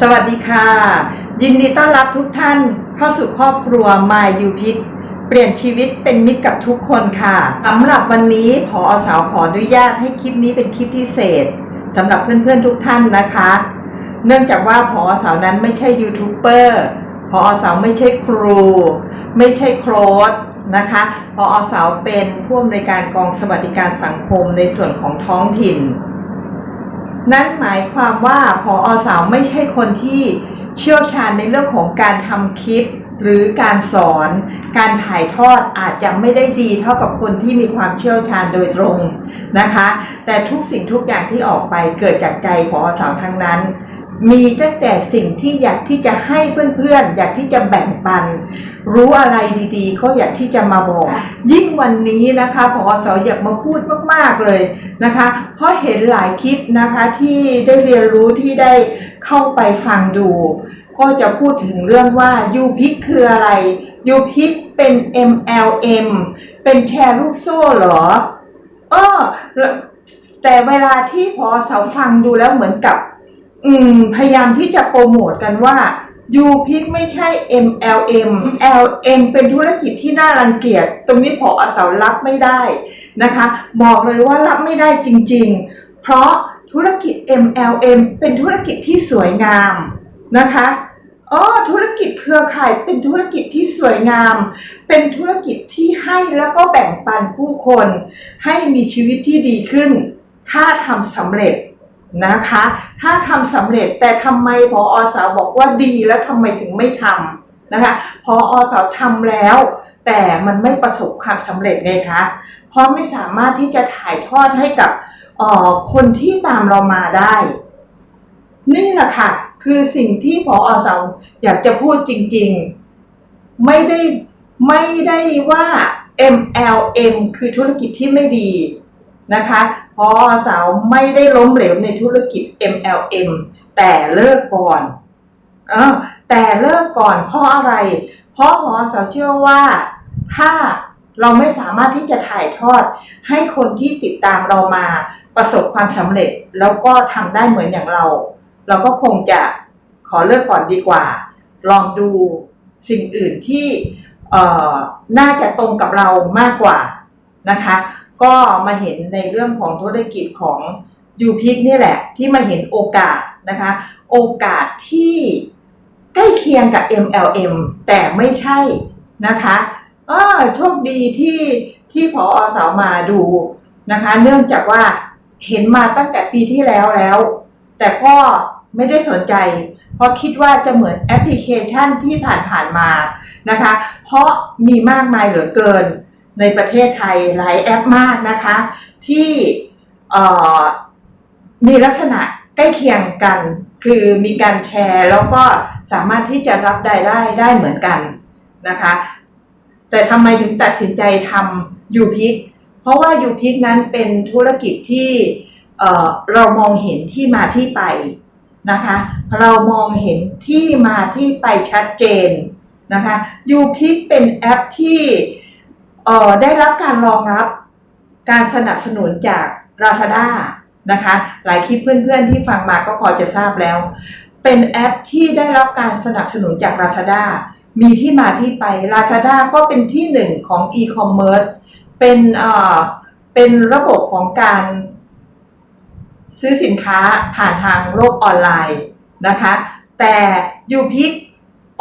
สวัสดีค่ะ ยินดีต้อนรับทุกท่านเข้าสู่ครอบครัว My u p i c เปลี่ยนชีวิตเป็นมิตรกับทุกคนค่ะสำหรับวันนี้ผอสาวขออนุญาตให้คลิปนี้เป็นคลิปพิเศษสำหรับเพื่อนๆทุกท่านนะคะ เนื่องจากว่าผอสาวนั้นไม่ใช่ยูทูบเบอร์ผอสาวไม่ใช่ครู ไม่ใช่โค้ชนะคะผอสาวเป็นผู้อำนวยการกองสวัสดิการสังคมในส่วนของท้องถิ่น นั่นหมายความว่าพออสาวไม่ใช่คนที่เชี่ยวชาญในเรื่องของการทำคลิปหรือการสอนการถ่ายทอดอาจจะไม่ได้ดีเท่ากับคนที่มีความเชี่ยวชาญโดยตรงนะคะ แต่ทุกสิ่งทุกอย่างที่ออกไปเกิดจากใจพออสาวทั้งนั้น มีตั้งแต่สิ่งที่อยากที่จะให้เพื่อนๆ อยากที่จะแบ่งปัน รู้อะไรดีๆ ก็อยากที่จะมาบอก ยิ่งวันนี้นะคะพอสอยากมาพูดมากๆเลยนะคะ เพราะเห็นหลายคลิปนะคะที่ได้เรียนรู้ที่ได้เข้าไปฟังดู ก็จะพูดถึงเรื่องว่า u p i c คืออะไร u p i c เป็น MLM เป็นแชร์ลูกโซ่เหรอเออแต่เวลาที่พอเสาฟังดูแล้วเหมือนกับ อืม พยายามที่จะโปรโมทกันว่า u p i c ไม่ใช่ MLM LM เป็นธุรกิจที่น่ารังเกียจ ตรงนี้พออสารับไม่ได้นะคะ บอกเลยว่ารับไม่ได้จริง ๆ เพราะธุรกิจ MLM เป็นธุรกิจที่สวยงามนะคะอ๋อธุรกิจเครือข่ายเป็นธุรกิจที่สวยงาม เป็นธุรกิจที่ให้แล้วก็แบ่งปันผู้คน ให้มีชีวิตที่ดีขึ้น ถ้าทำสำเร็จ นะคะ ถ้าทำสำเร็จแต่ทำไมพออสาวบอกว่าดีแล้วทำไมถึงไม่ทำนะคะพออสาวทำแล้ว แต่มันไม่ประสบความสำเร็จไงคะเพราะไม่สามารถที่จะถ่ายทอดให้กับคนที่ตามเรามาได้ นี่แหละค่ะ คือสิ่งที่พออสาวอยากจะพูดจริงๆ ไม่ได้ไม่ได้ว่า MLM คือธุรกิจที่ไม่ดีนะคะ พอสาวไม่ได้ล้มเหลวในธุรกิจ MLM แต่เลิกก่อนอแต่เลิกก่อนเพราะอะไร เพราะพอสาวเชื่อว่าถ้าเราไม่สามารถที่จะถ่ายทอด ให้คนที่ติดตามเรามาประสบความสำเร็จ แล้วก็ทำได้เหมือนอย่างเรา เราก็คงจะขอเลิกก่อนดีกว่า ลองดูสิ่งอื่นที่น่าจะตรงกับเรามากกว่านะคะ ก็มาเห็นในเรื่องของธุรกิจของยูพิกนี่แหละ ที่มาเห็นโอกาสนะคะ โอกาสที่ใกล้เคียงกับ MLM แต่ไม่ใช่นะคะเออโชคดีที่ที่พออสาวมาดูนะคะ เนื่องจากว่าเห็นมาตั้งแต่ปีที่แล้วแล้ว แต่ก็ไม่ได้สนใจ เพราะคิดว่าจะเหมือนแอปพลิเคชันที่ผ่านๆมานะคะ เพราะมีมากมายเหลือเกิน ในประเทศไทยหลายแอปมากนะคะ ที่มีลักษณะใกล้เคียงกัน คือมีการแชร์ แล้วก็สามารถที่จะรับได้ได้ได้เหมือนกันนะคะ แต่ทำไมถึงตัดสินใจทำยูพิกเพราะว่ายูพิกนั้นเป็นธุรกิจที่เรามองเห็นที่มาที่ไปนะคะ เรามองเห็นที่มาที่ไปชัดเจนนะคะยูพิกเป็นแอปที่ เอ่อได้รับการรองรับการสนับสนุนจาก Lazada นะคะ หลายคลิปเพื่อนๆที่ฟังมาก็พอจะทราบแล้ว เป็นแอปที่ได้รับการสนับสนุนจาก Lazada มีที่มาที่ไป Lazada ก็เป็นที่หนึ่งของ e-commerce เป็นเอ่อเป็นระบบของการซื้อสินค้าผ่านทางโลกออนไลน์นะคะ แต่ u p i c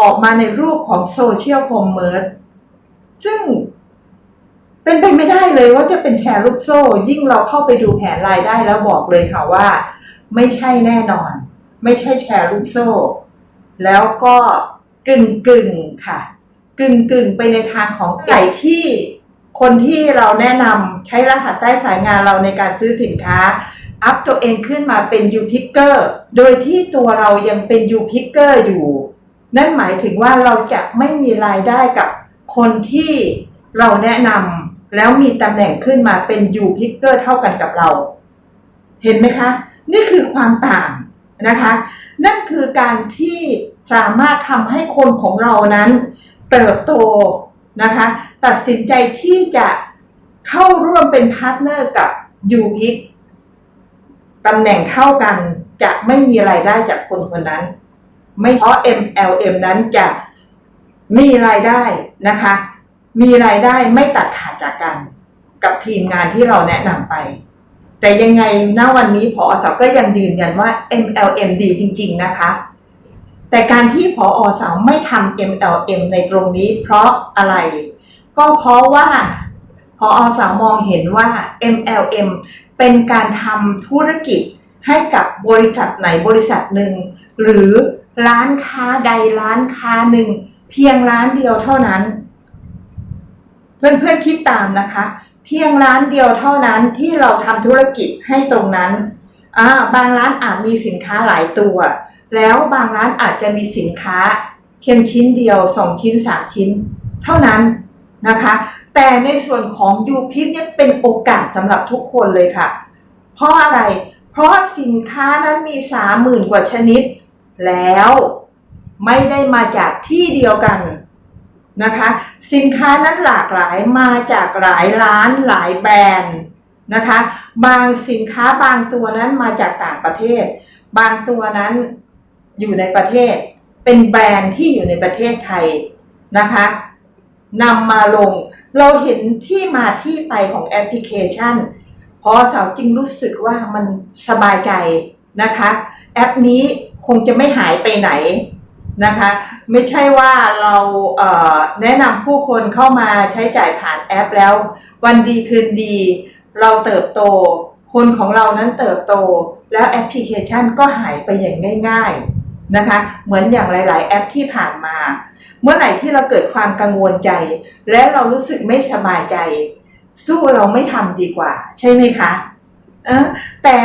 ออกมาในรูปของโซเชียลคอมเมอร์ซึ่ง เป็นไปไม่ได้เลยว่าจะเป็นแชร์ลูกโซ่ ยิ่งเราเข้าไปดูแผนรายได้แล้วบอกเลยค่ะว่า ไม่ใช่แน่นอน ไม่ใช่แชร์ลูกโซ่ แล้วก็กึ่งกึ่งค่ะ กึ่งกึ่งไปในทางของไก่ที่คนที่เราแนะนำใช้รหัสใต้สายงานเราในการซื้อสินค้า อัพตัวเองขึ้นมาเป็น u p i c k e r โดยที่ตัวเรายังเป็น u p i c k e r อยู่ นั่นหมายถึงว่าเราจะไม่มีรายได้กับคนที่เราแนะนำ แล้วมีตำแหน่งขึ้นมาเป็นยูพิกเกอร์เท่ากันกับเรา เห็นไหมคะ นี่คือความต่างนะคะ นั่นคือการที่สามารถทำให้คนของเรานั้น เติบโตนะคะ ตัดสินใจที่จะเข้าร่วมเป็นพาร์ทเนอร์กับยูพิกตำแหน่งเท่ากันจะไม่มีไรายได้จากคนคนนั้น ไม่เพราะ MLM นั้นจะมีรายได้นะคะ มีรายได้ไม่ตัดขาดจากกัน กับทีมงานที่เราแนะนำไป แต่ยังไงณวันนี้พอสาวก็ยังยืนยันว่า MLM ดีจริง ๆ นะคะ แต่การที่พออสาวไม่ทำ MLM ในตรงนี้เพราะอะไร ก็เพราะว่าพออสาวมองเห็นว่า MLM เป็นการทำธุรกิจให้กับบริษัทไหนบริษัทหนึ่ง หรือร้านค้าใดร้านค้าหนึ่ง เพียงร้านเดียวเท่านั้น เพื่อนๆคิดตามนะคะ เพียงร้านเดียวเท่านั้นที่เราทำธุรกิจให้ตรงนั้นอ่าบางร้านอาจมีสินค้าหลายตัว แล้วบางร้านอาจจะมีสินค้าเพียงชิ้นเดียวสองชิ้นสามชิ้น เท่านั้นนะคะ แต่ในส่วนของยูพิษเนี่ยเป็นโอกาสสำหรับทุกคนเลยค่ะ เพราะอะไร เพราะสินค้านั้นมีสามหมื่นกว่าชนิด แล้วไม่ได้มาจากที่เดียวกัน นะคะ สินค้านั้นหลากหลายมาจากหลายร้านหลายแบรนด์นะคะ บางสินค้าบางตัวนั้นมาจากต่างประเทศ บางตัวนั้นอยู่ในประเทศ เป็นแบรนด์ที่อยู่ในประเทศไทยนะคะนำมาลง เราเห็นที่มาที่ไปของแอปพลิเคชัน พอสาวจริงรู้สึกว่ามันสบายใจนะคะ แอปนี้คงจะไม่หายไปไหน นะคะ ไม่ใช่ว่าเราเแนะนำผู้คนเข้ามาใช้จ่ายผ่านแอปแล้ว วันดีคืนดี เราเติบโต คนของเรานั้นเติบโต แล้วแอปพลิเคชันก็หายไปอย่างง่าย ๆนะคะ เหมือนอย่างหลาย ๆ แอปที่ผ่านมา เมื่อไหร่ที่เราเกิดความกังวลใจ และเรารู้สึกไม่สบายใจ สู้เราไม่ทำดีกว่า ใช่ไหมคะเออแต่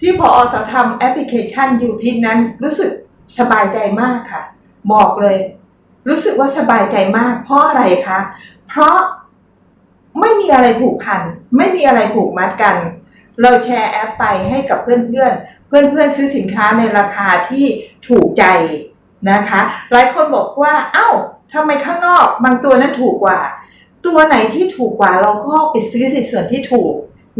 ที่พออสทำแอปพลิเคชันยูพินั้นรู้สึก สบายใจมากค่ะ บอกเลย รู้สึกว่าสบายใจมาก เพราะอะไรคะ เพราะไม่มีอะไรผูกพัน ไม่มีอะไรผูกมัดกัน เราแชร์แอปไปให้กับเพื่อนๆ เพื่อนๆ ซื้อสินค้าในราคาที่ถูกใจนะคะ หลายคนบอกว่า เอ้าทำไมข้างนอกบางตัวนั้นถูกกว่า ตัวไหนที่ถูกกว่าเราก็ไปซื้อในส่วนที่ถูก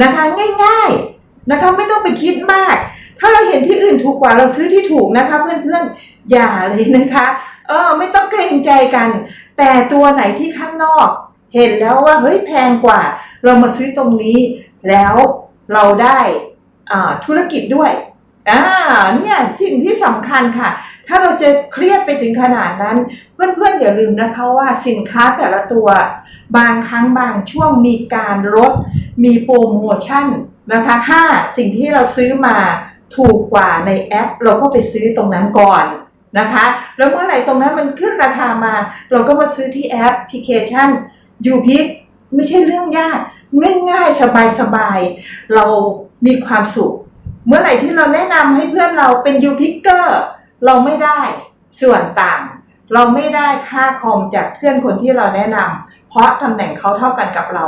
นะคะ ง่าย ๆนะคะ ไม่ต้องไปคิดมาก ถ้าเราเห็นที่อื่นถูกกว่าเราซื้อที่ถูกนะคะ เพื่อนๆอย่าเลยนะคะเออไม่ต้องเกรงใจกัน แต่ตัวไหนที่ข้างนอก เห็นแล้วว่าเฮ้ยแพงกว่า เรามาซื้อตรงนี้แล้วเราได้อ่าธุรกิจด้วยอ่าเนี่ยสิ่งที่สำคัญค่ะ ถ้าเราจะเครียดไปถึงขนาดนั้น เพื่อนๆอย่าลืมนะคะว่าสินค้าแต่ละตัว บางครั้งบางช่วงมีการลดมีโปรโมชั่นนะคะถ้าสิ่งที่เราซื้อมา ถูกกว่าในแอป เราก็ไปซื้อตรงนั้นก่อนนะคะ แล้วเมื่อไหร่ตรงนั้นมันขึ้นราคามา เราก็มาซื้อที่แอปพลิเคชันยูพิกไม่ใช่เรื่องยาก ง่ายๆ สบายๆ เรามีความสุข เมื่อไหร่ที่เราแนะนำให้เพื่อนเราเป็นยูพิกเกอร์เราไม่ได้ส่วนต่าง เราไม่ได้ค่าคอมจากเพื่อนคนที่เราแนะนำเพราะตำแหน่งเขาเท่ากันกับเรา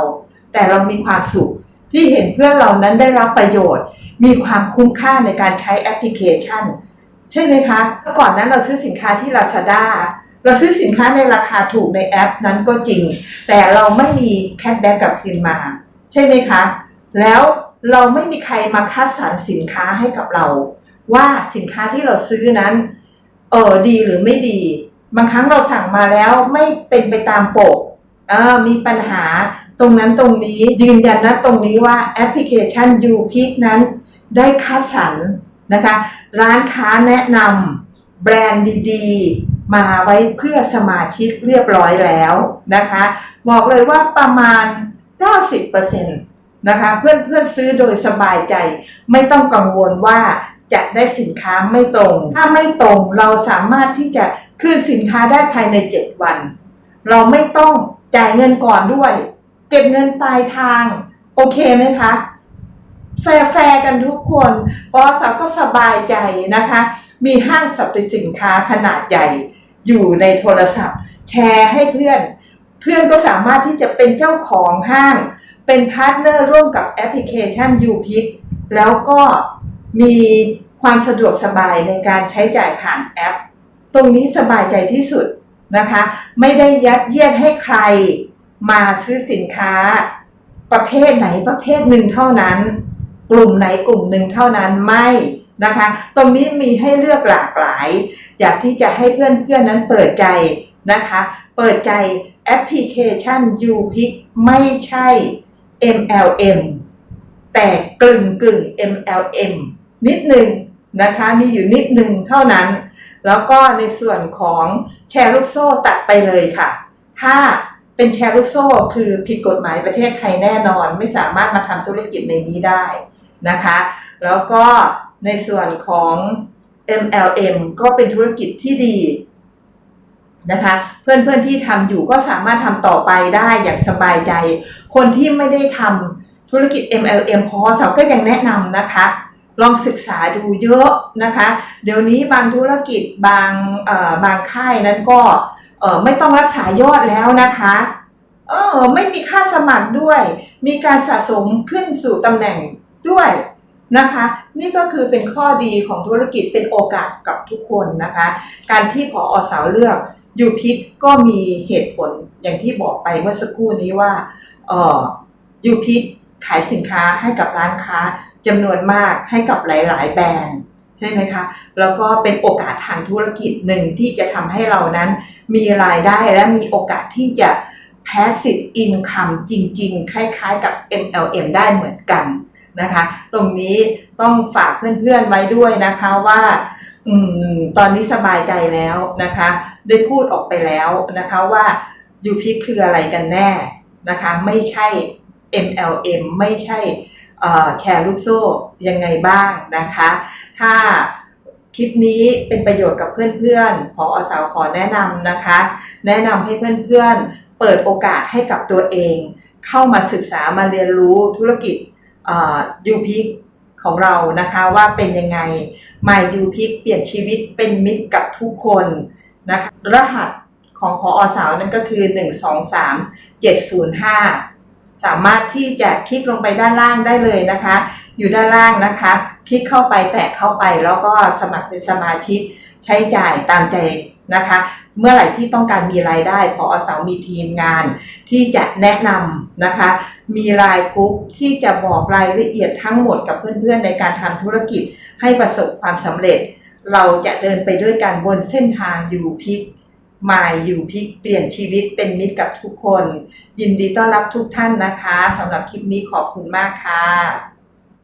แต่เรามีความสุข ที่เห็นเพื่อนเรานั้นได้รับประโยชน์ มีความคุ้มค่าในการใช้แอปพลิเคชัน ใช่ไหมคะเมื่อก่อนนั้นเราซื้อสินค้าที่ Lazada เราซื้อสินค้าในราคาถูกในแอปนั้นก็จริง แต่เราไม่มีแคชแบ็กกลับคืนมา ใช่ไหมคะ แล้วเราไม่มีใครมาคัดสรรสินค้าให้กับเรา ว่าสินค้าที่เราซื้อนั้นเออดีหรือไม่ดี บางครั้งเราสั่งมาแล้วไม่เป็นไปตามปก เออมีปัญหาตรงนั้นตรงนี้ยืนยันนะตรงนี้ว่าแอปพลิเคชัน u p i c นั้นได้คัดสรรนะคะ ร้านค้าแนะนำแบรนด์ดีๆ มาไว้เพื่อสมาชิกเรียบร้อยแล้วนะคะ บอกเลยว่าประมาณ 90%นะคะเพื่อนๆซื้อโดยสบายใจ ไม่ต้องกังวลว่าจะได้สินค้าไม่ตรง ถ้าไม่ตรงเราสามารถที่จะคืนสินค้าได้ภายใน 7 วัน เราไม่ต้อง จ่ายเงินก่อนด้วย เก็บเงินปลายทาง โอเคไหมคะแฟร์กันทุกคนบอสาวก็สบายใจนะคะ มีห้างสรรพสินค้าขนาดใหญ่อยู่ในโทรศัพท์ แชร์ให้เพื่อน เพื่อนก็สามารถที่จะเป็นเจ้าของห้าง เป็นพาร์ทเนอร์ร่วมกับแอปพลิเคชัน u p i c แล้วก็มีความสะดวกสบายในการใช้จ่ายผ่านแอป ตรงนี้สบายใจที่สุด นะคะ ไม่ได้ยัดเยียดให้ใครมาซื้อสินค้า ประเภทไหนประเภทหนึ่งเท่านั้น กลุ่มไหนกลุ่มหนึ่งเท่านั้นไม่นะคะ ตรงนี้มีให้เลือกหลากหลาย อยากที่จะให้เพื่อนๆนั้นเปิดใจนะคะ เปิดใจแอปพลิเคชัน u p i c ไม่ใช่ MLM แต่กลึงกึ่ง MLM นิดหนึ่งนะคะ มีอยู่นิดหนึ่งเท่านั้น แล้วก็ในส่วนของแชร์ลูกโซ่ตัดไปเลยค่ะ ถ้าเป็นแชร์ลูกโซ่คือผิดกฎหมายประเทศไทยแน่นอน ไม่สามารถมาทำธุรกิจในนี้ได้นะคะ แล้วก็ในส่วนของ MLM ก็เป็นธุรกิจที่ดีนะคะ เพื่อนๆที่ทำอยู่ก็สามารถทำต่อไปได้อย่างสบายใจ คนที่ไม่ได้ทำธุรกิจ MLM พอสาก็ยังแนะนำนะคะ ลองศึกษาดูเยอะนะคะ เดี๋ยวนี้บางธุรกิจบางบางค่ายนั้นก็ไม่ต้องรักษายอดแล้วนะคะเออไม่มีค่าสมัครด้วย มีการสะสมขึ้นสู่ตำแหน่งด้วยนะคะ นี่ก็คือเป็นข้อดีของธุรกิจเป็นโอกาสกับทุกคนนะคะ การที่ผออสาวเลือกยูพิษก็มีเหตุผลอย่างที่บอกไปเมื่อสักครู่นี้ว่าเออยูพิษ ขายสินค้าให้กับร้านค้าจำนวนมากให้กับหลาย ๆ แบรนด์ใช่ไหมคะแล้วก็เป็นโอกาสทางธุรกิจหนึ่งที่จะทำให้เรานั้นมีรายได้และมีโอกาสที่จะ passive income จริง ๆ คล้าย ๆ กับ MLM ได้เหมือนกันนะคะ ตรงนี้ต้องฝากเพื่อน ๆ ไว้ด้วยนะคะว่าอตอนนี้สบายใจแล้วนะคะ ได้พูดออกไปแล้วนะคะว่ายูพิคืออะไรกันแน่นะคะ ไม่ใช่ MLM ไม่ใช่แชร์ลูกโซ่ยังไงบ้างนะคะ ถ้าคลิปนี้เป็นประโยชน์กับเพื่อนๆ พออสาวขอแนะนำนะคะ แนะนำให้เพื่อนๆ เปิดโอกาสให้กับตัวเอง เข้ามาศึกษามาเรียนรู้ธุรกิจยูพิกของเรานะคะว่าเป็นยังไง My u p i c เปลี่ยนชีวิตเป็นมิตรกับทุกคนนะคะรหัสของพออสาวนั่นก็คือ 1 2 3 705 สามารถที่จะคลิกลงไปด้านล่างได้เลยนะคะ อยู่ด้านล่างนะคะ คลิกเข้าไปแตะเข้าไปแล้วก็สมัครเป็นสมาชิกใช้จ่ายตามใจนะคะ เมื่อไหร่ที่ต้องการมีรายได้พออสาวมีทีมงาน ที่จะแนะนำนะคะ มีรายกรุ๊ปที่จะบอกรายละเอียดทั้งหมดกับเพื่อนๆ ในการทำธุรกิจให้ประสบความสำเร็จ เราจะเดินไปด้วยกันบนเส้นทางยูพิก มายยูพิกเปลี่ยนชีวิตเป็นมิตรกับทุกคน ยินดีต้อนรับทุกท่านนะคะสำหรับคลิปนี้ขอบคุณมากค่ะ